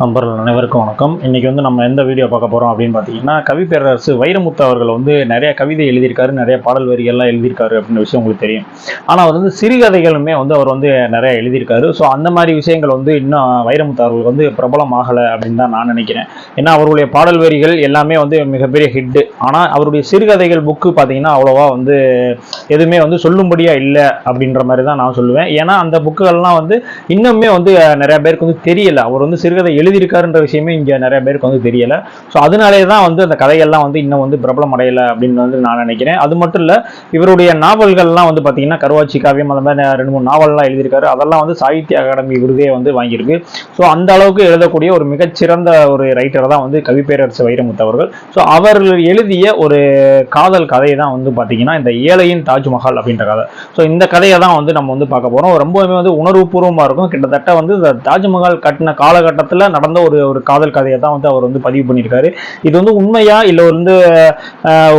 நண்பர்கள் அனைவருக்கும் வணக்கம். இன்றைக்கி வந்து நம்ம எந்த வீடியோ பார்க்க போகிறோம் அப்படின்னு பார்த்தீங்கன்னா கவி பேரரசு வைரமுத்து அவர்கள் வந்து நிறைய கவிதை எழுதியிருக்காரு நிறைய பாடல் வரிகள்லாம் எழுதியிருக்காரு அப்படின்ற விஷயம் உங்களுக்கு தெரியும். ஆனால் அவர் வந்து சிறுகதைகளுமே வந்து அவர் வந்து நிறைய எழுதியிருக்காரு. ஸோ அந்த மாதிரி விஷயங்கள் வந்து இன்னும் வைரமுத்து அவர்கள் வந்து பிரபலம் ஆகலை அப்படின்னு தான் நான் நினைக்கிறேன். ஏன்னா அவருடைய பாடல் வரிகள் எல்லாமே வந்து மிகப்பெரிய ஹிட்டு ஆனால் அவருடைய சிறுகதைகள் புக்கு பார்த்தீங்கன்னா அவ்வளோவா வந்து எதுவுமே வந்து சொல்லும்படியாக இல்லை அப்படின்ற மாதிரி தான் நான் சொல்லுவேன். ஏன்னா அந்த புக்குகள்லாம் வந்து இன்னுமே வந்து நிறையா நிறைய பேருக்கு வந்து தெரியல. அவர் வந்து சிறுகதை எழுதியிருக்காருன்ற விஷயமே இங்கே நிறைய பேருக்கு வந்து தெரியலை. ஸோ அதனாலே தான் வந்து அந்த கதைகள்லாம் வந்து இன்னும் வந்து பிரபலம் அடையலை அப்படின்னு வந்து நான் நினைக்கிறேன். அது மட்டும் இல்லை இவருடைய நாவல்கள்லாம் வந்து பார்த்தீங்கன்னா கருவாச்சி காவியம் அந்த மாதிரி ரெண்டு மூணு நாவல்லாம் எழுதியிருக்காரு. அதெல்லாம் வந்து சாகித்ய அகாடமி விருதே வந்து வாங்கியிருக்கு. ஸோ அந்த அளவுக்கு எழுதக்கூடிய ஒரு மிகச்சிறந்த ஒரு ரைட்டர் தான் வந்து கவிப்பேரரசு வைரமுத்து அவர்கள். ஸோ அவர் எழுதிய ஒரு காதல் கதையை தான் வந்து பார்த்தீங்கன்னா இந்த ஏழையின் தாஜ்மஹால் அப்படின்ற கதை. ஸோ இந்த கதையை தான் வந்து நம்ம வந்து பார்க்க போகிறோம் ரொம்பவுமே வந்து உணர்வுபூர்வமாக இருக்கும். கிட்டத்தட்ட வந்து இந்த தாஜ்மஹால் கட்டின காலகட்டத்தில் நடந்த ஒரு ஒரு காதல் கதையை தான் வந்து அவர் வந்து பதிவு பண்ணியிருக்காரு. இது வந்து உண்மையா இல்லை வந்து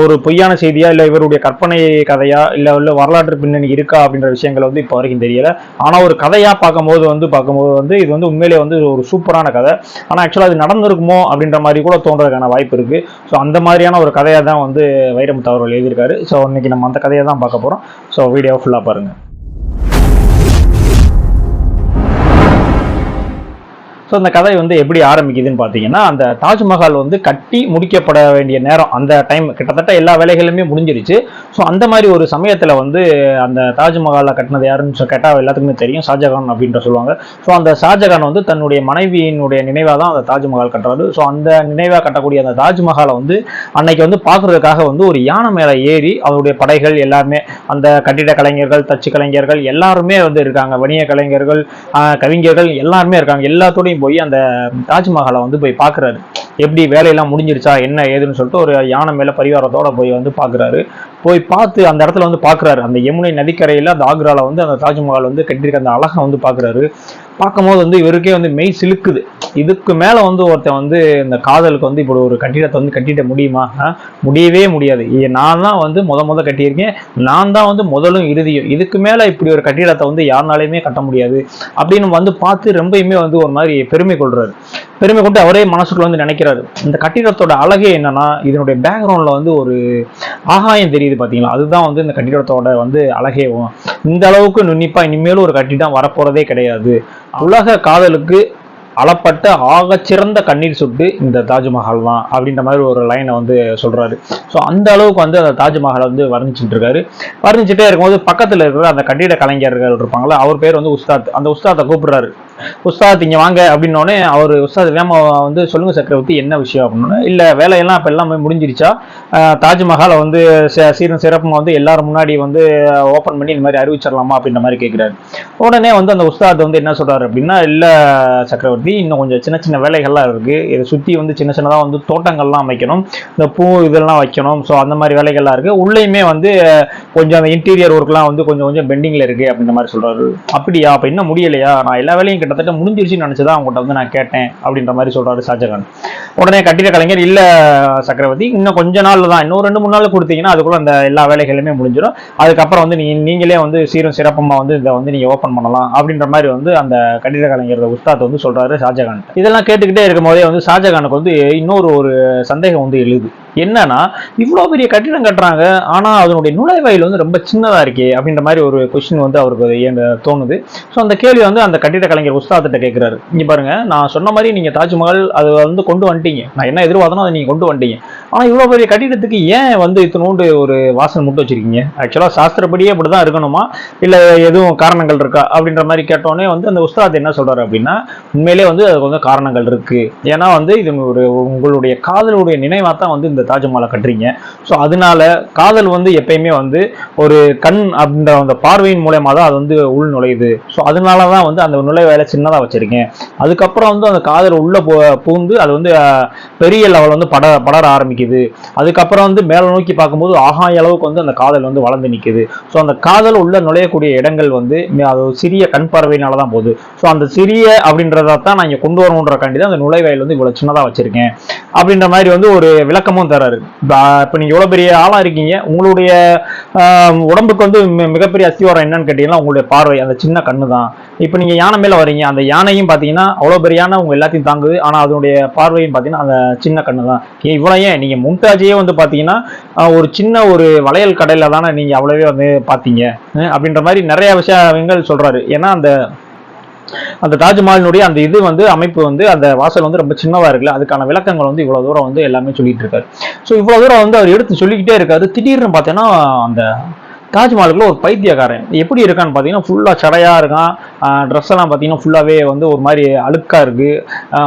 ஒரு பொய்யான செய்தியா இல்லை இவருடைய கற்பனை கதையா இல்லை உள்ள வரலாற்று பின்னணி இருக்கா அப்படின்ற விஷயங்கள் வந்து இப்போ வரைக்கும் தெரியல. ஆனால் ஒரு கதையா பார்க்கும்போது வந்து பார்க்கும்போது வந்து இது வந்து உண்மையிலே வந்து ஒரு சூப்பரான கதை. ஆனால் ஆக்சுவலாக அது நடந்திருக்குமோ அப்படின்ற மாதிரி கூட தோன்றதுக்கான வாய்ப்பு இருக்கு. ஸோ அந்த மாதிரியான ஒரு கதையை தான் வந்து வைரமுத்து அவர்கள் எழுதியிருக்காரு. ஸோ இன்னைக்கு நம்ம அந்த கதையை தான் பார்க்க போகிறோம் ஸோ வீடியோ ஃபுல்லாக பாருங்கள் ஸோ அந்த கதை வந்து எப்படி ஆரம்பிக்குதுன்னு பார்த்தீங்கன்னா அந்த தாஜ்மஹால் வந்து கட்டி முடிக்கப்பட வேண்டிய நேரம் அந்த டைம் கிட்டத்தட்ட எல்லா வேலைகளுமே முடிஞ்சிருச்சு. ஸோ அந்த மாதிரி ஒரு சமயத்தில் வந்து அந்த தாஜ்மஹாலை கட்டினது யாருன்னு சொ- கேட்டால் எல்லாத்துக்குமே தெரியும். ஷாஜகான் அப்படின்ற சொல்லுவாங்க. ஸோ அந்த ஷாஜகான் வந்து தன்னுடைய மனைவியினுடைய நினைவாக தான் அந்த தாஜ்மஹால் கட்டுறாரு ஸோ அந்த நினைவாக கட்டக்கூடிய அந்த தாஜ்மஹாலை வந்து அன்னைக்கு வந்து பார்க்கறதுக்காக வந்து ஒரு யானை மேலே ஏறி அவருடைய படைகள் எல்லாருமே அந்த கட்டிட கலைஞர்கள் தச்சு கலைஞர்கள் எல்லாருமே வந்து இருக்காங்க. வணிக கலைஞர்கள் கவிஞர்கள் எல்லாருமே இருக்காங்க. எல்லாத்தோடையும் போய் அந்த தாஜ்மஹாலை வந்து போய் பார்க்குறாரு எப்படி வேலையெல்லாம் முடிஞ்சிருச்சா என்ன ஏதுன்னு சொல்லிட்டு ஒரு யானை மேலே பரிவாரத்தோட போய் வந்து பார்க்குறாரு போய் பார்த்து அந்த இடத்துல வந்து பார்க்குறாரு. அந்த யமுனை நதிக்கரையில் அந்த ஆக்ராவில் வந்து அந்த தாஜ்மஹால் வந்து கட்டியிருக்க அந்த அழகை வந்து பார்க்குறாரு. பார்க்கும்போது வந்து இவருக்கே வந்து மெய் சிலுக்குது. இதுக்கு மேலே வந்து ஒருத்தன் வந்து இந்த காதலுக்கு வந்து இப்படி ஒரு கட்டிடத்தை வந்து கட்டிட முடியுமா? முடியவே முடியாது. நான் தான் வந்து முத முத கட்டியிருக்கேன். நான் தான் வந்து முதலும் இறுதியும். இதுக்கு மேலே இப்படி ஒரு கட்டிடத்தை வந்து யாருனாலையுமே கட்ட முடியாது. அப்படின்னு வந்து பார்த்து ரொம்பயுமே வந்து ஒரு மாதிரி பெருமை கொள்றாரு. பெருமை கொண்டு அவரே மனசுக்குள்ள வந்து நினைக்கிறாரு. இந்த கட்டிடத்தோட அழகே என்னன்னா இதனுடைய பேக்ரவுண்ட்ல வந்து ஒரு ஆகாயம் தெரியுது பார்த்தீங்களா அதுதான் வந்து இந்த கட்டிடத்தோட வந்து அழகே இந்த அளவுக்கு நுண்ணிப்பா இனிமேலும் ஒரு கட்டிடம் வரப்போறதே கிடையாது. உலக காதலுக்கு அளப்பட்ட ஆகச்சிறந்த கண்ணீர் சுட்டு இந்த தாஜ்மஹால் தான் அப்படின்ற மாதிரி ஒரு லைனை வந்து சொல்றாரு. ஸோ அந்த அளவுக்கு வந்து அந்த தாஜ்மஹாலை வந்து வர்ணிச்சுட்டு இருக்காரு. வர்ணிச்சுட்டே இருக்கும்போது பக்கத்துல இருக்கிற அந்த கட்டிட கலைஞர்கள் இருப்பாங்களா அவர் பேர் வந்து உஸ்தாத். அந்த உஸ்தாத்தை கூப்பிடுறாரு. உஸ்தாத் இங்க வாங்க அப்படின்னோடனே அவர் உஸ்தாத் வேமா வந்து சொல்லுங்க சக்கரவர்த்தி என்ன விஷயம் அப்படின்னு இல்ல வேலையெல்லாம் இப்போ எல்லாமே முடிஞ்சிருச்சா? தாஜ்மஹாலை வந்து சீரும் சிறப்புமா வந்து எல்லாரும் முன்னாடி வந்து ஓப்பன் பண்ணி இந்த மாதிரி அறிவிச்சிடலாமா அப்படின்ற மாதிரி கேட்குறாரு உடனே வந்து அந்த உஸ்தாத் வந்து என்ன சொல்றாரு அப்படின்னா இல்ல சக்கரவர்த்தி இன்னும் கொஞ்சம் சின்ன சின்ன வேலைகள்லாம் இருக்கு. இதை சுத்தி வந்து சின்ன சின்னதா வந்து தோட்டங்கள்லாம் அமைக்கணும். இந்த பூ இதெல்லாம் வைக்கணும். ஸோ அந்த மாதிரி வேலைகள்லாம் இருக்கு. உள்ளேயுமே வந்து கொஞ்சம் அந்த இன்டீரியர் ஒர்க்லாம் வந்து கொஞ்சம் கொஞ்சம் பெண்டிங்ல இருக்கு. அப்படின்ற மாதிரி சொல்றாரு. அப்படியா? அப்ப இன்னும் முடியலையா? நான் எல்லா வேலையும் கிட்டத்தட்ட முடிஞ்சிருச்சுன்னு நினைச்சதா அவங்ககிட்ட வந்து நான் கேட்டேன் அப்படின்ற மாதிரி சொல்கிறாரு ஷாஜகான். உடனே கட்டிட கலைஞர் இல்லை சக்கரவர்த்தி இன்னும் கொஞ்ச நாள் தான் இன்னும் ரெண்டு மூணு நாள் கொடுத்தீங்கன்னா அதுக்குள்ள அந்த எல்லா வேலைகளுமே முடிஞ்சிடும் அதுக்கப்புறம் வந்து நீ நீங்களே வந்து சீரும் சிறப்பமாக வந்து இதை வந்து நீங்கள் ஓப்பன் பண்ணலாம் அப்படின்ற மாதிரி வந்து அந்த கட்டிட கலைஞர் உஸ்தாத் வந்து சொல்கிறாரு ஷாஜகான் இதெல்லாம் கேட்டுக்கிட்டே இருக்கும் போதே வந்து ஷாஜகானுக்கு வந்து இன்னொரு ஒரு சந்தேகம் வந்து எழுது. என்னன்னா இவ்வளோ பெரிய கட்டிடம் கட்டுறாங்க ஆனால் அதனுடைய நுழைவாயில் வந்து ரொம்ப சின்னதாக இருக்கே அப்படின்ற மாதிரி ஒரு கொஸ்டின் வந்து அவருக்கு ஏன் தோணுது. ஸோ அந்த கேள்வி வந்து அந்த கட்டிட கலைஞர் உஸ்தாத்திட்ட கேட்குறாரு. இங்க பாருங்க நான் சொன்ன மாதிரி நீங்க தாஜ்மஹால் அதை வந்து கொண்டு வந்துட்டீங்க. நான் என்ன எதிர்பார்த்தனோ அதை நீங்க கொண்டு வந்துட்டீங்க. ஆனால் இவ்வளோ பெரிய கட்டிடத்துக்கு ஏன் வந்து இத்தனோண்டு ஒரு வாசல் மட்டும் வச்சிருக்கீங்க? ஆக்சுவலாக சாஸ்திரப்படியே அப்படிதான் இருக்கணுமா? இல்லை எதுவும் காரணங்கள் இருக்கா? அப்படின்ற மாதிரி கேட்டோடனே வந்து அந்த உஸ்தாத் என்ன சொல்றாரு அப்படின்னா உண்மையிலே வந்து அதுக்கு வந்து காரணங்கள் இருக்கு. ஏன்னா வந்து இது ஒரு உங்களுடைய காதலுடைய நினைவாக தான் வந்து இந்த தாஜ்மஹாலை கட்டுறீங்க. ஸோ அதனால காதல் வந்து எப்பயுமே வந்து ஒரு கண் அப்படின்ற அந்த பார்வையின் மூலயமா தான் அது வந்து உள் நுழையுது. ஸோ அதனால தான் வந்து அந்த நுழைவாயில சின்னதாக வச்சிருக்கேன். அதுக்கப்புறம் வந்து அந்த காதல் உள்ள போ பூந்து அது வந்து பெரிய லெவல் வந்து பட படர ஆரம்பிக்குது. அதுக்கப்புறம் வந்து மேலே நோக்கி பார்க்கும்போது ஆகாய அளவுக்கு வந்து அந்த காதல் வந்து வளர்ந்து நிற்குது ஸோ அந்த காதல் உள்ள நுழையக்கூடிய இடங்கள் வந்து அது ஒரு சிறிய கண் பார்வையினால தான் போகுது. ஸோ அந்த சிறிய அப்படின்றத தான் நான் இங்கே கொண்டு வரணுன்றக்காண்டி தான் அந்த நுழைவாயில் வந்து இவ்வளோ சின்னதாக வச்சிருக்கேன். அப்படின்ற மாதிரி வந்து ஒரு விளக்கமும் தராரு இப்போ நீங்க எவ்வளவு பெரிய ஆளா இருக்கீங்க. உங்களுடைய உடம்புக்கு வந்து மிகப்பெரிய அஸ்திவாரம் என்னன்னு கேட்டீங்கன்னா உங்களுடைய பார்வை அந்த சின்ன கண்ணு தான் இப்போ நீங்க யானை மேல வரீங்க அந்த யானையும் பாத்தீங்கன்னா அவ்வளவு பெரிய யானை உங்க எல்லாத்தையும் தாங்குது. ஆனா அதனுடைய பார்வையும் பாத்தீங்கன்னா அந்த சின்ன கண்ணு தான் இவ்வளவு ஏன்? நீங்க மும்தாஜையே வந்து பாத்தீங்கன்னா ஒரு சின்ன ஒரு வளையல் கடையில தானே நீங்க அவ்வளவே வந்து பாத்தீங்க. அப்படின்ற மாதிரி நிறைய விஷயங்கள் சொல்றாரு. ஏன்னா அந்த அந்த தாஜ்மஹாலினுடைய அந்த இது வந்து அமைப்பு வந்து அந்த வாசல் வந்து ரொம்ப சின்னவா இருக்குல்ல அதுக்கான விளக்கங்கள் வந்து இவ்வளவு தூரம் வந்து எல்லாமே சொல்லிட்டு இருக்காரு. ஸோ இவ்வளவு தூரம் வந்து அவர் எடுத்து சொல்லிக்கிட்டே இருக்காரு. திடீர்னு பார்த்தீங்கன்னா அந்த தாஜ்மஹாலுக்குள்ள ஒரு பைத்தியக்காரன். எப்படி இருக்கான்னு பார்த்தீங்கன்னா ஃபுல்லாக சடையாக இருக்கான். ட்ரெஸ் எல்லாம் பார்த்தீங்கன்னா ஃபுல்லாகவே வந்து ஒரு மாதிரி அழுக்காக இருக்குது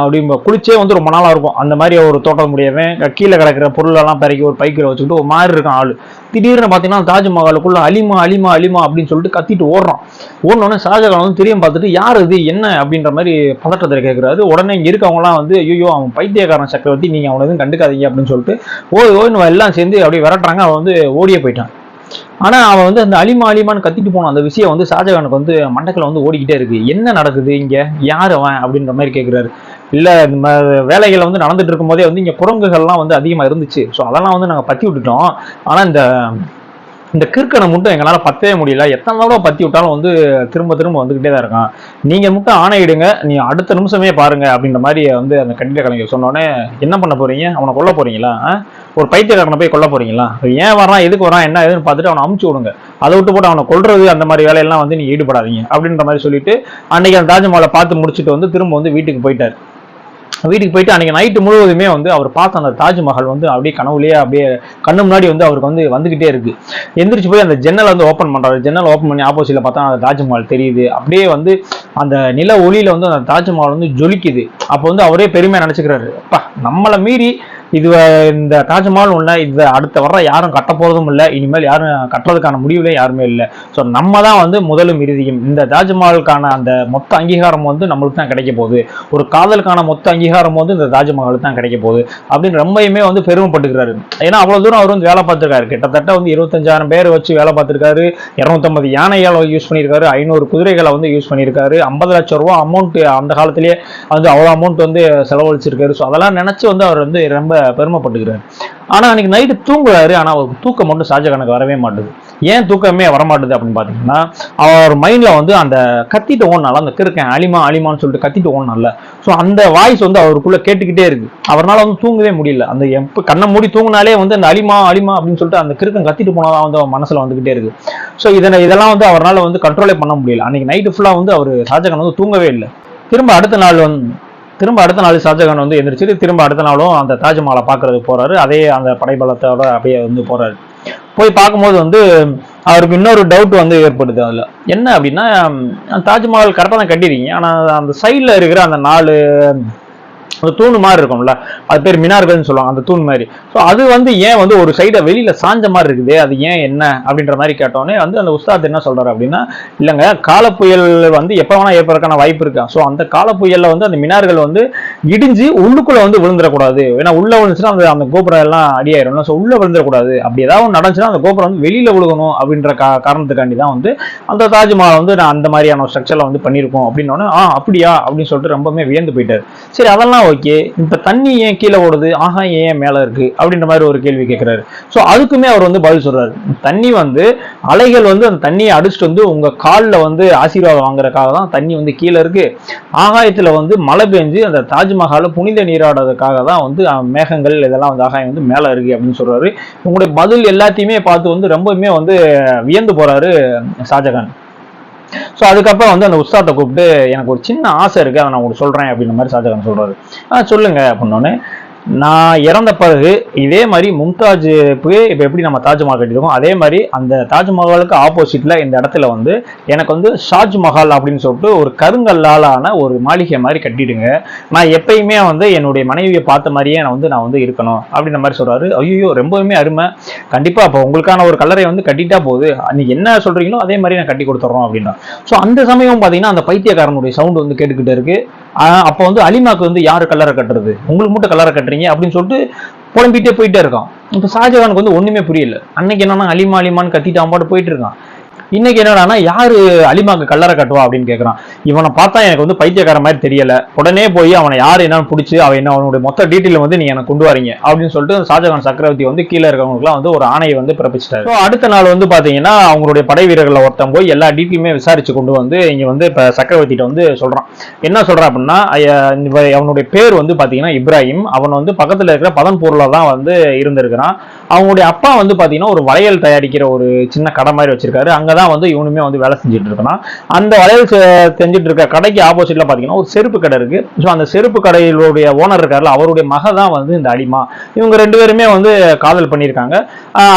அப்படிம்ப அப்படி குளிச்சே வந்து ரொம்ப நாளாக இருக்கும். அந்த மாதிரி ஒரு தோட்டம் முடியவன் கீழே கிடக்கிற பொருளெல்லாம் பிறக்கி ஒரு பைக்கில் வச்சுக்கிட்டு ஒரு மாதிரி இருக்கான் ஆளு. திடீர்னு பார்த்தீங்கன்னா தாஜ்மஹாலுக்குள்ள அலிமா அலிமா அலிமா அப்படின்னு சொல்லிட்டு கத்திட்டு ஓடுறான். ஓடனோடனே ஷாஜகான் வந்து திரும்பி பார்த்துட்டு யார் இது? என்ன? அப்படின்ற மாதிரி பதட்டத்தில் கேட்குறாரு உடனே இங்கே இருக்கவங்களாம் வந்து ஐயோ அவன் பைத்தியக்காரன் சக்கரவர்த்தி. நீங்கள் அவனை எதுவும் கண்டுக்காதீங்க. அப்படின்னு சொல்லிட்டு ஓய் ஓய்னு எல்லாம் சேர்ந்து அப்படியே விரட்டுறாங்க. அவன் வந்து ஓடியே போயிட்டான். ஆனா அவன் வந்து அந்த அலிமா அலிமான்னு கத்திட்டு போன அந்த விஷயம் வந்து ஷாஜகானுக்கு வந்து மண்டக்கில் வந்து ஓடிக்கிட்டே இருக்கு. என்ன நடக்குது இங்க? யார் அவன்? அப்படின்ற மாதிரி கேட்குறாரு இல்ல இந்த வேலைகள் வந்து நடந்துட்டு இருக்கும்போதே வந்து இங்க குரங்குகள்லாம் வந்து அதிகமா இருந்துச்சு. ஸோ அதெல்லாம் வந்து நாங்க பற்றி விட்டுட்டோம். ஆனா இந்த இந்த கிற்கனை மட்டும் எங்களால் பத்தவே முடியல. எத்தனை தடவை பத்தி விட்டாலும் வந்து திரும்ப திரும்ப வந்துக்கிட்டே தான் இருக்கான். நீங்கள் மட்டும் ஆணையிடுங்க. நீ அடுத்த நிமிஷமே பாருங்க அப்படின்ற மாதிரி வந்து அந்த கட்டிட கலைஞர் சொன்னோடனே என்ன பண்ண போறீங்க? அவனை கொல்ல போறீங்களா? ஒரு பைத்தியக்காரனை போய் கொல்ல போறீங்களா? ஏன் வரான் எதுக்கு வரான் என்ன ஏதுன்னு பார்த்துட்டு அவனை அமுச்சு விடுங்க. அதை விட்டு போட்டு அவனை கொள்றது அந்த மாதிரி வேலையெல்லாம் வந்து நீ ஈடுபடாதீங்க. அப்படின்ற மாதிரி சொல்லிட்டு அன்னைக்கு அந்த தாஜ்மஹாலை பார்த்து முடிச்சுட்டு வந்து திரும்ப வந்து வீட்டுக்கு போயிட்டாரு. வீட்டுக்கு போயிட்டு அன்னைக்கு நைட்டு முழுவதுமே வந்து அவர் பார்த்த அந்த தாஜ்மஹால் வந்து அப்படியே கனவுலேயே அப்படியே கண்ணு முன்னாடி வந்து அவருக்கு வந்து வந்துகிட்டே இருக்கு. எந்திரிச்சு போய் அந்த ஜன்னல் வந்து ஓப்பன் பண்றாரு. ஜன்னல் ஓப்பன் பண்ணி ஆப்போசிட்ல பார்த்தா அந்த தாஜ்மஹால் தெரியுது. அப்படியே வந்து அந்த நில ஒளியில வந்து அந்த தாஜ்மஹால் வந்து ஜொலிக்குது. அப்போ வந்து அவரே பெருமையா நினைச்சுக்கிறாரு. அப்பா நம்மளை மீறி இது இந்த தாஜ்மஹால் உள்ள இது அடுத்த வர யாரும் கட்ட போறதும் இல்லை. இனிமேல் யாரும் கட்டுறதுக்கான முடிவுல யாருமே இல்லை. ஸோ நம்ம தான் வந்து முதலும் இறுதியும். இந்த தாஜ்மஹாலுக்கான அந்த மொத்த அங்கீகாரம் வந்து நம்மளுக்கு தான் கிடைக்க போகுது. ஒரு காதலுக்கான மொத்த அங்கீகாரம் வந்து இந்த தாஜ்மஹாலுக்கு தான் கிடைக்க போகுது. அப்படின்னு ரொம்பயுமே வந்து பெருமைப்பட்டுக்கிறாரு. ஏன்னா அவ்வளவு தூரம் அவர் வந்து வேலை பார்த்துருக்காரு. கிட்டத்தட்ட வந்து இருபத்தஞ்சாயிரம் பேர் வச்சு வேலை பார்த்துருக்காரு. இரநூத்தம்பது யானைகளை யூஸ் பண்ணியிருக்காரு. ஐநூறு குதிரைகளை வந்து யூஸ் பண்ணியிருக்காரு. ஐம்பது லட்சம் ரூபா அமௌண்ட் அந்த காலத்திலேயே வந்து அவ்வளோ அமௌண்ட் வந்து செலவழிச்சிருக்காரு. ஸோ அதெல்லாம் நினச்சி வந்து அவர் வந்து ரொம்ப பெருமைப்பட்டுக்கிறாரு ஆனா அன்னைக்கு நைட்டு தூங்குறாரு. ஆனா அவருக்கு தூக்கம் மட்டும் ஷாஜகானுக்கு வரவே மாட்டுது. ஏன் தூக்கமே வரமாட்டுது அப்படின்னு பார்த்தீங்கன்னா அவர் மைண்ட்ல வந்து அந்த கத்திட்டு ஓடனால அந்த கிருக்கேன் அலிமா அலிமான்னு சொல்லிட்டு கத்திட்டு ஓடனால ஸோ அந்த வாய்ஸ் வந்து அவருக்குள்ள கேட்டுக்கிட்டே இருக்கு. அவரால் வந்து தூங்கவே முடியல. அந்த எப்ப கண்ணை மூடி தூங்கினாலே வந்து அந்த அலிமா அலிமா அப்படின்னு சொல்லிட்டு அந்த கிருக்கம் கத்திட்டு போனாதான் வந்து அவர் மனசுல வந்துகிட்டே இருக்கு. ஸோ இதனை இதெல்லாம் வந்து அவரால் வந்து கண்ட்ரோலே பண்ண முடியல. அன்னைக்கு நைட்டு ஃபுல்லா வந்து அவர் ஷாஜகான் வந்து தூங்கவே இல்லை. திரும்ப அடுத்த நாள் வந்து திரும்ப அடுத்த நாள் ஷாஜகான் வந்து எந்திரிச்சிட்டு திரும்ப அடுத்த நாளும் அந்த தாஜ்மஹாலை பார்க்கறதுக்கு போறாரு. அதே அந்த படைபலத்தோட அப்படியே வந்து போறாரு. போய் பார்க்கும்போது வந்து அவருக்கு இன்னொரு டவுட் வந்து ஏற்படுது அதில். என்ன அப்படின்னா தாஜ்மஹால் கரெக்டாக தான் கட்டிருக்கீங்க. ஆனால் அந்த சைடில் இருக்கிற அந்த நாலு அந்த தூண் மாதிரி இருக்கும்ல அது பேர் மினார்கள்னு சொல்லுவாங்க அந்த தூண் மாதிரி. ஸோ அது வந்து ஏன் வந்து ஒரு சைடை வெளியில் சாஞ்ச மாதிரி இருக்குது அது ஏன் என்ன அப்படின்ற மாதிரி கேட்டோன்னே வந்து அந்த உஸ்தாத் என்ன சொல்கிறார் அப்படின்னா இல்லைங்க காலப்புயல் வந்து எப்போ வேணால் ஏற்படுறதுக்கான வாய்ப்பு இருக்கா? ஸோ அந்த காலப்புயலில் வந்து அந்த மினார்கள் வந்து இடிஞ்சு உள்ளுக்குள்ளே வந்து விழுந்துடக்கூடாது. ஏன்னா உள்ள விழுந்துச்சுன்னா அந்த அந்த கோபுரம் எல்லாம் அடியாயிரும் ஸோ உள்ளே விழுந்துடக்கூடாது. அப்படி ஏதாவது ஒன்று நடந்துச்சுன்னா அந்த கோபுரம் வந்து வெளியில் விழுகணும் அப்படின்ற கா காரணத்துக்காண்டி தான் வந்து அந்த தாஜ்மஹால் வந்து நான் அந்த மாதிரியான ஸ்ட்ரக்சரில் வந்து பண்ணியிருக்கோம் அப்படின்னோடனே ஆ அப்படியா? அப்படின்னு சொல்லிட்டு ரொம்பவே வியந்து போயிட்டாரு. சரி அதெல்லாம் ஓகே இப்போ தண்ணி ஏன் கீழே ஓடுது? ஆகாயம் ஏன் மேலே இருக்கு? அப்படின்ற மாதிரி ஒரு கேள்வி கேட்குறாரு ஸோ அதுக்குமே அவர் வந்து பதில் சொல்றாரு. தண்ணி வந்து அலைகள் வந்து அந்த தண்ணியை அடிச்சுட்டு வந்து உங்க காலில் வந்து ஆசீர்வாதம் வாங்குறதுக்காக தான் தண்ணி வந்து கீழே இருக்கு. ஆகாயத்தில் வந்து மழை பெஞ்சு அந்த தாஜ்மஹாலை புனித நீராடுறதுக்காக தான் வந்து மேகங்கள் இதெல்லாம் வந்து ஆகாயம் வந்து மேலே இருக்கு அப்படின்னு சொல்றாரு. உங்களுடைய பதில் எல்லாத்தையுமே பார்த்து வந்து ரொம்பவுமே வந்து வியந்து போறாரு ஷாஜகான். ஸோ அதுக்கப்புறம் வந்து அந்த உஸ்தாத்தை கூப்பிட்டு எனக்கு ஒரு சின்ன ஆசை இருக்கு அதை நான் உங்களுக்கு சொல்றேன் அப்படின்ற மாதிரி ஷாஜகான் சொல்றாரு. ஆ சொல்லுங்க அப்படின்னோடனே நான் இறந்த பிறகு இதே மாதிரி மும்தாஜுக்கு இப்போ எப்படி நம்ம தாஜ்மஹால் கட்டியிருக்கோம்? அதே மாதிரி அந்த தாஜ்மஹாலுக்கு ஆப்போசிட்டில் இந்த இடத்துல வந்து எனக்கு வந்து ஷாஜ்மஹால் அப்படின்னு சொல்லிட்டு ஒரு கருங்கல்லாலான ஒரு மாளிகை மாதிரி கட்டிடுங்க. நான் எப்பயுமே வந்து என்னுடைய மனைவியை பார்த்த மாதிரியே நான் வந்து நான் வந்து இருக்கணும் அப்படின்ற மாதிரி சொல்கிறாரு ஐயோ ரொம்பவுமே அருமை. கண்டிப்பாக அப்போ உங்களுக்கான ஒரு கல்லறை வந்து கட்டிட்டா போகுது நீங்க என்ன சொல்கிறீங்களோ அதே மாதிரி நான் கட்டி கொடுத்துட்றோம் அப்படின்னா. ஸோ அந்த சமயம் பார்த்தீங்கன்னா அந்த பைத்தியக்காரனுடைய சவுண்டு வந்து கேட்டுக்கிட்டு இருக்குது அப்போ வந்து அலிமாக்கு வந்து யாரு கல்லறை கட்டுறது? உங்களுக்கு மட்டும் கல்லறை கட்டுறீங்க அப்படின்னு சொல்லிட்டு புலம்பிட்டே போயிட்டே இருக்கான். இப்போ ஷாஜகானுக்கு வந்து ஒண்ணுமே புரியல. அன்னைக்கு என்னன்னா அலிமா அலிமான்னு கத்திட்டு அவன் பாட்டு போயிட்டு இருக்கான். இன்னைக்கு என்னடான்னா யாரு அலிமாக்கு கல்லறை கட்டுவா அப்படின்னு கேட்கிறான் இவனை பார்த்தா எனக்கு வந்து பைத்தியக்கார மாதிரி தெரியல. உடனே போய் அவனை யார் என்னன்னு பிடிச்சி அவன் என்ன அவனுடைய மொத்த டீட்டெயில் வந்து நீங்க எனக்கு கொண்டு வரீங்க அப்படின்னு சொல்லிட்டு ஷாஜகான் சக்கரவர்த்தி வந்து கீழே இருக்கவங்களுக்குலாம் வந்து ஒரு ஆணையை வந்து பிறப்பிச்சிட்டாரு. அடுத்த நாள் வந்து பாத்தீங்கன்னா அவங்களுடைய படை வீரர்களை ஒருத்தன் போய் எல்லா டீட்டெயிலுமே விசாரிச்சு கொண்டு வந்து இங்க வந்து இப்ப சக்கரவர்த்திட்ட வந்து சொல்றான். என்ன சொல்றான் அப்படின்னா அவனுடைய பேர் வந்து பாத்தீங்கன்னா இப்ராஹிம். அவன் வந்து பக்கத்துல இருக்கிற பதன்பூர்ல தான் வந்து இருந்திருக்கிறான். அவங்களுடைய அப்பா வந்து பார்த்தீங்கன்னா ஒரு வளையல் தயாரிக்கிற ஒரு சின்ன கடை மாதிரி வச்சிருக்காரு. அங்கதான் வந்து இவனுமே வந்து வேலை செஞ்சுட்டு இருக்கான். அந்த வளையல் செ- செஞ்சுட்டு இருக்க கடைக்கு ஆப்போசிட்ல பார்த்தீங்கன்னா ஒரு செருப்பு கடை இருக்கு. ஸோ அந்த செருப்பு கடையிலுடைய ஓனர் இருக்காருல்ல அவருடைய மக தான் வந்து இந்த அடிமா. இவங்க ரெண்டு பேருமே வந்து காதல் பண்ணியிருக்காங்க.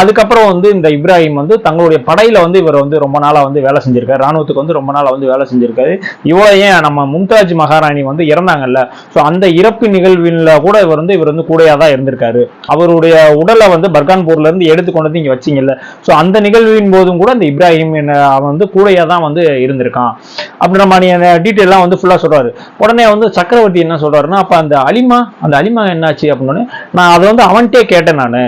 அதுக்கப்புறம் வந்து இந்த இப்ராஹிம் வந்து தங்களுடைய படையில வந்து இவர் வந்து ரொம்ப நாளாக வந்து வேலை செஞ்சிருக்காரு. ராணுவத்துக்கு வந்து ரொம்ப நாளாக வந்து வேலை செஞ்சிருக்காரு. இவ்வளோ ஏன் நம்ம மும்தாஜ் மகாராணி வந்து இறந்தாங்கல்ல? ஸோ அந்த இறப்பு நிகழ்வில் கூட இவர் வந்து இவர் வந்து கூடையாக தான் இருந்திருக்காரு. அவருடைய உடலை வந்து பர்கான்பூர்ல இருந்து எடுத்து கொண்டு வந்து இங்க வச்சீங்கல்ல. ஸோ அந்த நிகழ்வின் போதும் கூட அந்த இப்ராஹிம் என்ன அவன் வந்து கூடையா தான் வந்து இருந்திருக்கான். அப்படின்ற மாதிரியான டீட்டெயிலாம் வந்து ஃபுல்லா சொல்றாரு. உடனே வந்து சக்கரவர்த்தி என்ன சொல்றாருன்னா அப்ப அந்த அலிமா அந்த அலிமா என்னாச்சு அப்படின்னு நான் அதை வந்து அவன்கிட்டே கேட்டேன் நான்.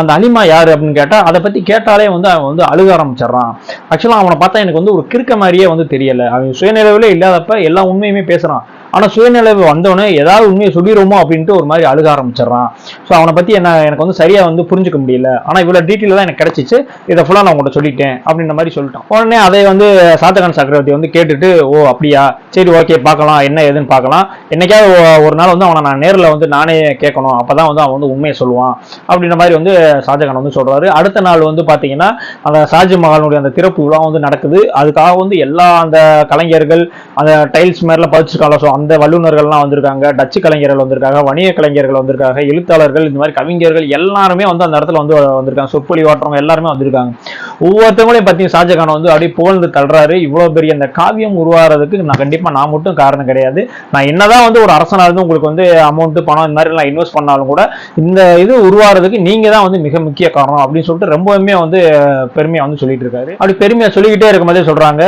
அந்த அலிமா யாரு அப்படின்னு கேட்டா அதை பத்தி கேட்டாலே வந்து அவன் வந்து அழுக ஆரம்பிச்சிடறான். ஆக்சுவலா அவனை பார்த்தா எனக்கு வந்து ஒரு கிறுக்க மாதிரியே வந்து தெரியல. அவன் சுயநிலவிலே இல்லாதப்ப எல்லா உண்மையுமே பேசுறான். ஆனால் சுயநிலை வந்தவனே ஏதாவது உண்மையை சொல்லிடுவோமோ அப்படின்ட்டு ஒரு மாதிரி அழுக ஆரம்பிச்சிடுறான். ஸோ அவனை பற்றி என்ன எனக்கு வந்து சரியாக வந்து புரிஞ்சுக்க முடியல. ஆனால் இவ்வளோ டீட்டெயில் தான் எனக்கு கிடச்சிச்சு. இதை ஃபுல்லாக நான் உங்கள்கிட்ட சொல்லிட்டேன் அப்படின்ற மாதிரி சொல்லிட்டான். உடனே அதை வந்து சாத்தகான் சக்கரவர்த்தி வந்து கேட்டுட்டு ஓ அப்படியா? சரி ஓகே பார்க்கலாம். என்ன ஏதுன்னு பார்க்கலாம். என்னைக்காவது ஒரு நாள் வந்து அவனை நான் நேரில் வந்து நானே கேட்கணும். அப்போ தான் வந்து அவன் வந்து உண்மையை சொல்லுவான். அப்படின்ற மாதிரி வந்து ஷாஜகான் வந்து சொல்கிறாரு அடுத்த நாள் வந்து பார்த்தீங்கன்னா அந்த ஷாஜமஹாலுடைய அந்த திறப்பு விழா வந்து நடக்குது. அதுக்காக வந்து எல்லா அந்த கலைஞர்கள் அந்த டைல்ஸ் மாதிரிலாம் பதிச்சிருக்காங்க. ஸோ அந்த வல்லுநர்கள்லாம் வந்திருக்காங்க டச்சு கலைஞர்கள் வந்திருக்காங்க வணிக கலைஞர்கள் வந்திருக்காங்க எழுத்தாளர்கள் இந்த மாதிரி கவிஞர்கள் எல்லாருமே வந்து அந்த இடத்துல வந்து வந்திருக்காங்க. சொற்பொழிவாற்றவங்க எல்லாருமே வந்திருக்காங்க. ஒவ்வொருத்தவங்களையும் பத்தி ஷாஜகான் வந்து அப்படியே புகழ்ந்து தள்ளுறாரு. இவ்வளவு பெரிய அந்த காவியம் உருவாகிறதுக்கு நான் கண்டிப்பா நான் மட்டும் காரணம் கிடையாது. நான் என்னதான் வந்து ஒரு அரசனா இருந்து உங்களுக்கு வந்து அமௌண்ட் பணம் இந்த மாதிரி எல்லாம் இன்வெஸ்ட் பண்ணாலும் கூட இந்த இது உருவாகிறதுக்கு நீங்க தான் வந்து மிக முக்கிய காரணம் அப்படின்னு சொல்லிட்டு ரொம்பவுமே வந்து பெருமையா வந்து சொல்லிட்டு இருக்காரு. அப்படி பெருமையா சொல்லிக்கிட்டே இருக்கும்போதே சொல்றாங்க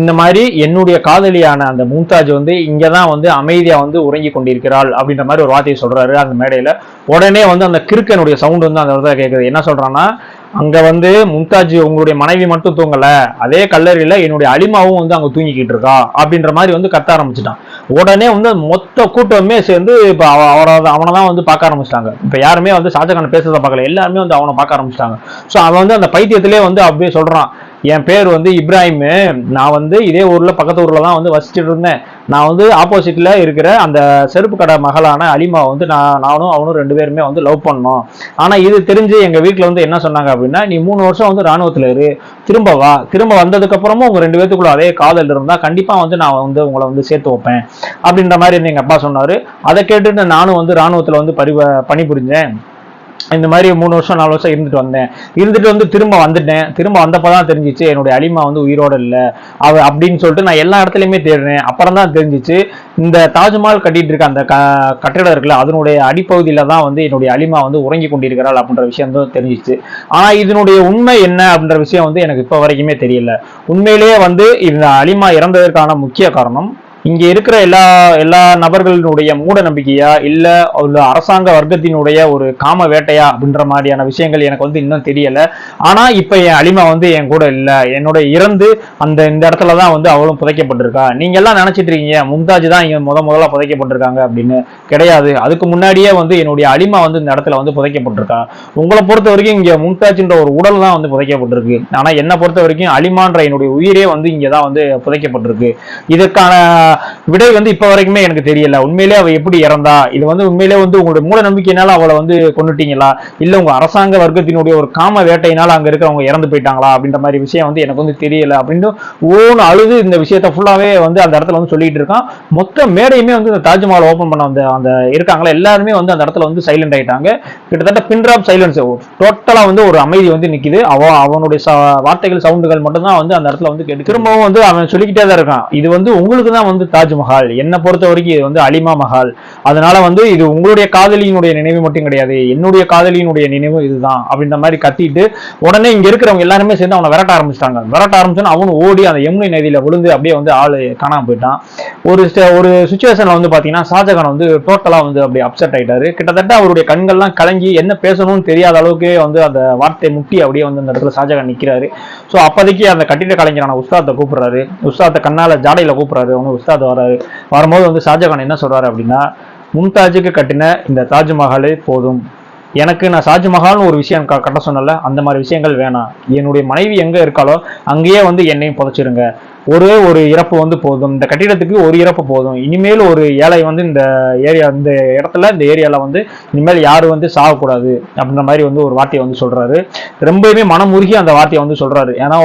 இந்த மாதிரி என்னுடைய காதலியான அந்த மும்தாஜ் வந்து இங்கே தான் வந்து அமைதியா வந்து உறங்கி கொண்டிருக்கிறாள் அப்படின்ற மாதிரி ஒரு வார்த்தையை சொல்றாரு அந்த மேடையில. உடனே வந்து அந்த கிறுக்கனுடைய சவுண்ட் வந்து அந்த இடத்துல கேட்குது என்ன சொல்றான்னா அங்க வந்து மும்தாஜ் உங்களுடைய மனைவி மட்டும் தூங்கல அதே கல்லறையில என்னுடைய அலிமாவும் வந்து அங்க தூங்கிக்கிட்டு இருக்கா அப்படின்ற மாதிரி வந்து கத்த ஆரம்பிச்சிட்டான். உடனே வந்து மொத்த கூட்டமே சேர்ந்து இப்ப அவ அவரை அவனை தான் வந்து பார்க்க ஆரம்பிச்சிட்டாங்க. இப்ப யாருமே வந்து ஷாஜகான் பேசுறத பார்க்கல. எல்லாருமே வந்து அவனை பார்க்க ஆரம்பிச்சிட்டாங்க. ஸோ அவன் வந்து அந்த பைத்தியத்திலே வந்து அப்படியே சொல்றான். என் பேர் வந்து இப்ராஹிம். நான் வந்து இதே ஊரில் பக்கத்து ஊரில் தான் வந்து வசிச்சுட்டு இருந்தேன். நான் வந்து ஆப்போசிட்டில் இருக்கிற அந்த செருப்பு கடை மகளான அலிமா வந்து நான் நானும் அவனும் ரெண்டு பேருமே வந்து லவ் பண்ணோம். ஆனால் இது தெரிஞ்சு எங்கள் வீட்டில் வந்து என்ன சொன்னாங்க அப்படின்னா நீ மூணு வருஷம் வந்து ராணுவத்தில் இரு. திரும்ப வா. திரும்ப வந்ததுக்கப்புறமும் உங்கள் ரெண்டு பேத்துக்குள்ள அதே காதல் இருந்தால் கண்டிப்பாக வந்து நான் வந்து உங்களை வந்து சேர்த்து வைப்பேன். அப்படின்ற மாதிரி வந்து எங்கள் அப்பா சொன்னார். அதை கேட்டுட்டு நானும் வந்து ராணுவத்தில் வந்து பரி பணிபுரிஞ்சேன். இந்த மாதிரி மூணு வருஷம் நாலு வருஷம் இருந்துட்டு வந்தேன். இருந்துட்டு வந்து திரும்ப வந்துட்டேன். திரும்ப வந்தப்போ தான் தெரிஞ்சிச்சு என்னுடைய அலிமா வந்து உயிரோட இல்லை. அவ அப்படின்னு சொல்லிட்டு நான் எல்லா இடத்துலையுமே தேடுறேன் அப்புறம் தான் தெரிஞ்சிச்சு இந்த தாஜ்மஹால் கட்டிட்டு இருக்க அந்த க கட்டிடம் இருக்குல்ல அதனுடைய அடிப்பகுதியில தான் வந்து என்னுடைய அலிமா வந்து உறங்கி கொண்டிருக்கிறாள் அப்படின்ற விஷயம் தான் தெரிஞ்சிச்சு. ஆனால் இதனுடைய உண்மை என்ன அப்படின்ற விஷயம் வந்து எனக்கு இப்போ வரைக்குமே தெரியல. உண்மையிலேயே வந்து இந்த அலிமா இறந்ததற்கான முக்கிய காரணம் இங்க இருக்கிற எல்லா எல்லா நபர்களினுடைய மூட நம்பிக்கையா இல்ல ஒரு அரசாங்க வர்க்கத்தினுடைய ஒரு காம வேட்டையா அப்படின்ற மாதிரியான விஷயங்கள் எனக்கு வந்து இன்னும் தெரியல. ஆனா இப்ப என் அலிமா வந்து என் கூட இல்ல. என்னோட இறந்து அந்த இந்த இடத்துல தான் வந்து அவளும் புதைக்கப்பட்டிருக்கா. நீங்க எல்லாம் நினைச்சிட்டு இருக்கீங்க மும்தாஜ் தான் இங்க முத முதல்ல புதைக்கப்பட்டிருக்காங்க அப்படின்னு கிடையாது. அதுக்கு முன்னாடியே வந்து என்னுடைய அலிமா வந்து இந்த இடத்துல வந்து புதைக்கப்பட்டிருக்கா. உங்களை பொறுத்த வரைக்கும் இங்க மும்தாஜ்ன்ற ஒரு உடல் தான் வந்து புதைக்கப்பட்டிருக்கு. ஆனா என்னை பொறுத்த வரைக்கும் அலிமான்ற என்னுடைய உயிரே வந்து இங்க தான் வந்து புதைக்கப்பட்டிருக்கு. இதற்கான விடை வந்து இப்ப வரைக்குமே எனக்கு தெரியல. உண்மையிலே அவ எப்படி இறந்தா? இது வந்து உண்மையிலே வந்து உங்களுடைய மூட நம்பிக்கையினால அவளை வந்து கொண்டுட்டீங்களா இல்ல உங்க அரசாங்க வர்க்கத்தினுடைய ஒரு காம வேட்டையினால அங்க இருக்கிறவங்க இறந்து போயிட்டாங்களா? அப்படின்ற மாதிரி விஷயம் வந்து எனக்கு வந்து தெரியல அப்படின்னு ஓன்னு அழுது இந்த விஷயத்த ஃபுல்லாவே வந்து அந்த இடத்துல வந்து சொல்லிட்டு இருக்கான். மொத்த மேடையுமே வந்து இந்த தாஜ்மஹால் ஓபன் பண்ண அந்த அந்த இருக்காங்களா எல்லாருமே வந்து அந்த இடத்துல வந்து சைலண்ட் ஆயிட்டாங்க. கிட்டத்தட்ட பின்ட்ராப் சைலன்ஸ் டோட்டலா வந்து ஒரு அமைதி வந்து நிக்குது. அவ அவனுடைய வார்த்தைகள் சவுண்டுகள் மட்டும்தான் வந்து அந்த இடத்துல வந்து கேட்டு திரும்பவும் வந்து அவன் சொல்லிக்கிட்டே தான் இருக்கான். இது வந்து உங்களுக்கு தான் வந்து வந்து தாஜ்மஹால் என்னை பொறுத்த வரைக்கும் இது வந்து அலிமா மஹால். அதனால வந்து இது உங்களுடைய காதலியினுடைய நினைவு மட்டும் கிடையாது என்னுடைய காதலியினுடைய நினைவு இதுதான் அப்படின்ற மாதிரி கத்திட்டு உடனே இங்க இருக்கிறவங்க எல்லாருமே சேர்ந்து அவனை விரட்ட ஆரம்பிச்சிட்டாங்க. விரட்ட ஆரம்பிச்சோன்னு அவனு ஓடி அந்த யமுனை நதியில விழுந்து அப்படியே வந்து ஆளு காணாம போயிட்டான். ஒரு ஒரு சுச்சுவேஷன்ல வந்து பாத்தீங்கன்னா ஷாஜகான் வந்து டோட்டலா வந்து அப்படி அப்செட் ஆயிட்டாரு. கிட்டத்தட்ட அவருடைய கண்கள்லாம் கலங்கி என்ன பேசணும்னு தெரியாத அளவுக்கு வந்து அந்த வார்த்தை முட்டி அப்படியே வந்து அந்த இடத்துல ஷாஜகான் நிக்கிறாரு. ஸோ அப்போதைக்கு அந்த கட்டிட கலைஞரான உஸ்தாத்தை கூப்பிடுறாரு. உஸ்தாத்தை கண்ணால ஜாடையில கூப்பிடுறாரு. அவங்க உஸ்தாத் வராரு வரும்போது வந்து ஷாஜகான் என்ன சொல்றாரு அப்படின்னா மும்தாஜுக்கு கட்டின இந்த தாஜ்மஹாலே போதும். எனக்கு நான் ஷாஜ்மஹால்னு ஒரு விஷயம் க- கட்ட சொன்னல அந்த மாதிரி விஷயங்கள் வேணாம். என்னுடைய மனைவி எங்க இருக்காளோ அங்கேயே வந்து என்னையும் புதைச்சிருங்க. ஒரே ஒரு இறப்பு வந்து போதும். இந்த கட்டிடத்துக்கு ஒரு இறப்பு போதும். இனிமேல் ஒரு ஏழை வந்து இந்த ஏரியா இந்த இடத்துல இந்த ஏரியாவில் வந்து இனிமேல் யாரும் வந்து சாகக்கூடாது அப்படின்ற மாதிரி வந்து ஒரு வார்த்தையை வந்து சொல்கிறாரு ரொம்பவுமே மனமுருகி அந்த வார்த்தையை வந்து சொல்கிறாரு ஏன்னா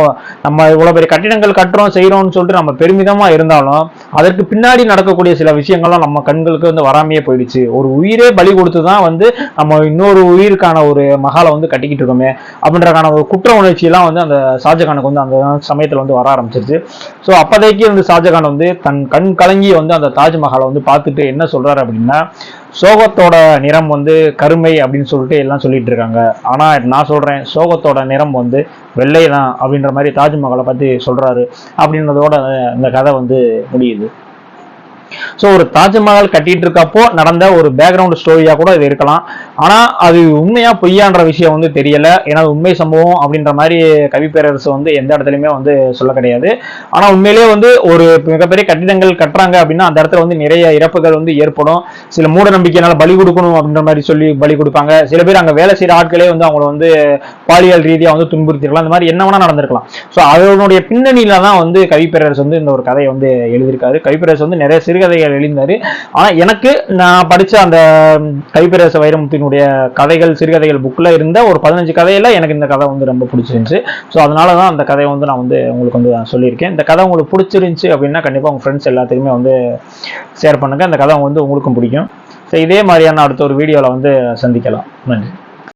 நம்ம இவ்வளோ பெரிய கட்டிடங்கள் கட்டுறோம் செய்கிறோம்னு சொல்லிட்டு நம்ம பெருமிதமாக இருந்தாலும் அதற்கு பின்னாடி நடக்கக்கூடிய சில விஷயங்கள்லாம் நம்ம கண்களுக்கு வந்து வராமையே போயிடுச்சு. ஒரு உயிரே பலி கொடுத்து தான் வந்து நம்ம இன்னொரு உயிருக்கான ஒரு மகாலை வந்து கட்டிக்கிட்டு இருக்கோமே அப்படின்றக்கான ஒரு குற்ற உணர்ச்சியெல்லாம் வந்து அந்த ஷாஜகானுக்கு வந்து அந்த சமயத்தில் வந்து வர ஆரம்பிச்சிருச்சு. ஸோ அப்போதைக்கு வந்து ஷாஜகான் வந்து தன் கண் கலங்கி வந்து அந்த தாஜ்மஹாலை வந்து பார்த்துட்டு என்ன சொல்றாரு அப்படின்னா சோகத்தோட நிறம் வந்து கருமை அப்படின்னு சொல்லிட்டு எல்லாம் சொல்லிட்டு இருக்காங்க. ஆனா நான் சொல்றேன் சோகத்தோட நிறம் வந்து வெள்ளை தான் அப்படின்ற மாதிரி தாஜ்மஹாலை பத்தி சொல்றாரு அப்படின்றதோட அந்த கதை வந்து முடியுது. ஸோ ஒரு தாஜ்மஹால் கட்டிட்டு இருக்கப்போ நடந்த ஒரு பேக்ரவுண்ட் ஸ்டோரியா கூட இது இருக்கலாம். ஆனா அது உண்மையா பொய்யான்ற விஷயம் வந்து தெரியல. ஏன்னா உண்மை சம்பவம் அப்படின்ற மாதிரி கவிப்பேரரசு வந்து எந்த இடத்துலயுமே வந்து சொல்ல கிடையாது. ஆனா உண்மையிலேயே வந்து ஒரு மிகப்பெரிய கட்டிடங்கள் கட்டுறாங்க அப்படின்னா அந்த இடத்துல வந்து நிறைய இறப்புகள் வந்து ஏற்படும். சில மூட நம்பிக்கையினால பலி கொடுக்கணும் அப்படின்ற மாதிரி சொல்லி பலி கொடுப்பாங்க. சில பேர் அங்க வேலை செய்யற ஆட்களே வந்து அவங்கள வந்து பாலியல் ரீதியா வந்து துன்புறுத்திருக்கலாம். இந்த மாதிரி என்ன வேணா நடந்திருக்கலாம். ஸோ அதனுடைய பின்னணியில தான் வந்து கவிப்பேரரசு வந்து இந்த ஒரு கதையை வந்து எழுதியிருக்காரு. கவிப்பேரரசு வந்து நிறைய சிறு சிறுகதைகள் எழுந்தாரு ஆனா எனக்கு நான் படிச்ச அந்த கைப்பேரரசு வைரமுத்தினுடைய கதைகள் சிறுகதைகள் புக்ல இருந்த ஒரு பதினஞ்சு கதையில எனக்கு இந்த கதை வந்து ரொம்ப பிடிச்சிருந்துச்சு. ஸோ அதனால தான் அந்த கதையை வந்து நான் வந்து உங்களுக்கு வந்து நான் சொல்லியிருக்கேன். இந்த கதை உங்களுக்கு பிடிச்சிருந்துச்சு அப்படின்னா கண்டிப்பா உங்க ஃப்ரெண்ட்ஸ் எல்லாத்துக்குமே வந்து ஷேர் பண்ணுங்க. அந்த கதை வந்து உங்களுக்கும் பிடிக்கும். ஸோ இதே மாதிரியான அடுத்த ஒரு வீடியோவில் வந்து சந்திக்கலாம். நன்றி.